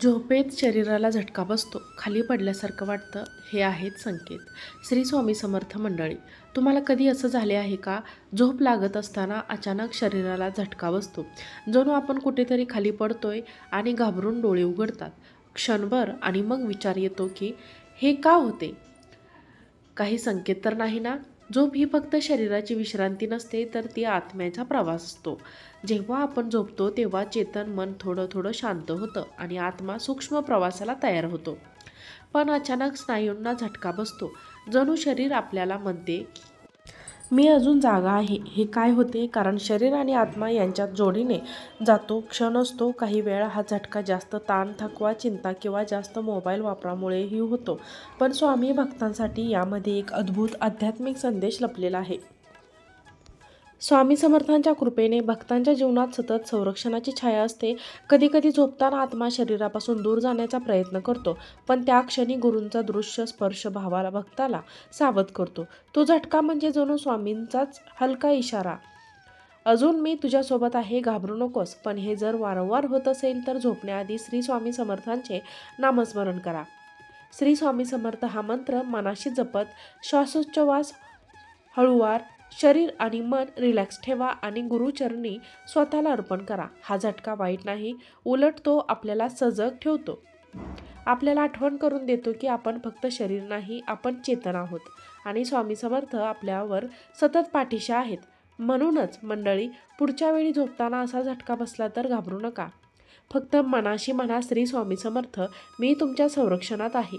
झोपेत शरीराला झटका बसतो. खाली पडल्यासारखं वाटतं. हे आहेत संकेत. श्री स्वामी समर्थ मंडळी तुम्हाला कधी असं झाले आहे का? झोप लागत असताना अचानक शरीराला झटका बसतो. जणू आपण कुठेतरी खाली पडतोय आणि घाबरून डोळे उघडतात. क्षणभर आणि मग विचार येतो की हे का होते? काही संकेत तर नाही ना? झोप ही फक्त शरीराची विश्रांती नसते तर ती आत्म्याचा प्रवास असतो. जेव्हा आपण झोपतो तेव्हा चेतन मन थोडं थोडं शांत होतं आणि आत्मा सूक्ष्म प्रवासाला तयार होतो. पण अचानक स्नायूंना झटका बसतो. जणू शरीर आपल्याला म्हणते मी अजून जागा आहे. हे काय होते? कारण शरीर आणि आत्मा यांच्यात जोडीने जातो क्षण असतो काही वेळा हा झटका जास्त ताण थकवा चिंता किंवा जास्त मोबाईल वापरामुळेही होतो. पण स्वामी भक्तांसाठी यामध्ये एक अद्भुत आध्यात्मिक संदेश लपलेला आहे. स्वामी समर्थांच्या कृपेने भक्तांच्या जीवनात सतत संरक्षणाची छाया असते. कधीकधी झोपताना आत्मा शरीरापासून दूर जाण्याचा प्रयत्न करतो पण त्या क्षणी गुरूंचा दृश्य स्पर्श भावाला भक्ताला सावध करतो. तो झटका म्हणजे जणू स्वामींचाच हलका इशारा. अजून मी तुझ्यासोबत आहे घाबरू नकोस पण हे जर वारंवार होत असेल तर झोपण्याआधी श्री स्वामी समर्थांचे नामस्मरण करा. श्री स्वामी समर्थ हा मंत्र मनाशी जपत श्वासोच्छवास हळूवार शरीर आणि मन रिलॅक्स ठेवा आणि गुरुचरणी स्वतःला अर्पण करा. हा झटका वाईट नाही उलट तो आपल्याला सजग ठेवतो. आपल्याला आठवण करून देतो की आपण फक्त शरीर नाही आपण चेतन आहोत. आणि स्वामी समर्थ आपल्यावर सतत पाठीशा आहेत. म्हणूनच मंडळी पुढच्या वेळी झोपताना असा झटका बसला तर घाबरू नका. फक्त मनाशी म्हणा श्री स्वामी समर्थ मी तुमच्या संरक्षणात आहे.